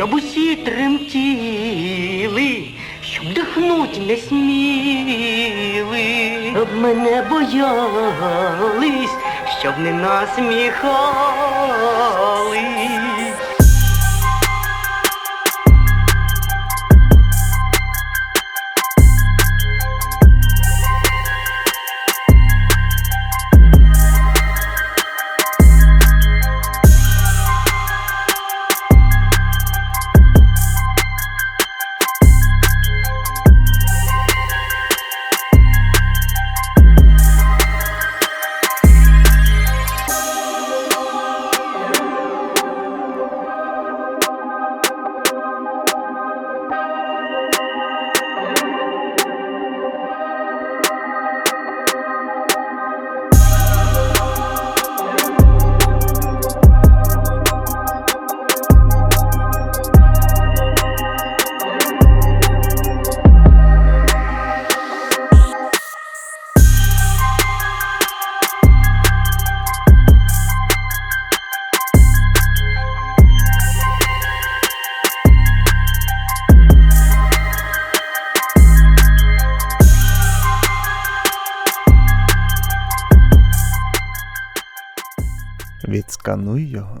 щоб усі тремтіли, щоб дихнуть не сміли, щоб мене боялись, щоб не насміхались. Відскануй його.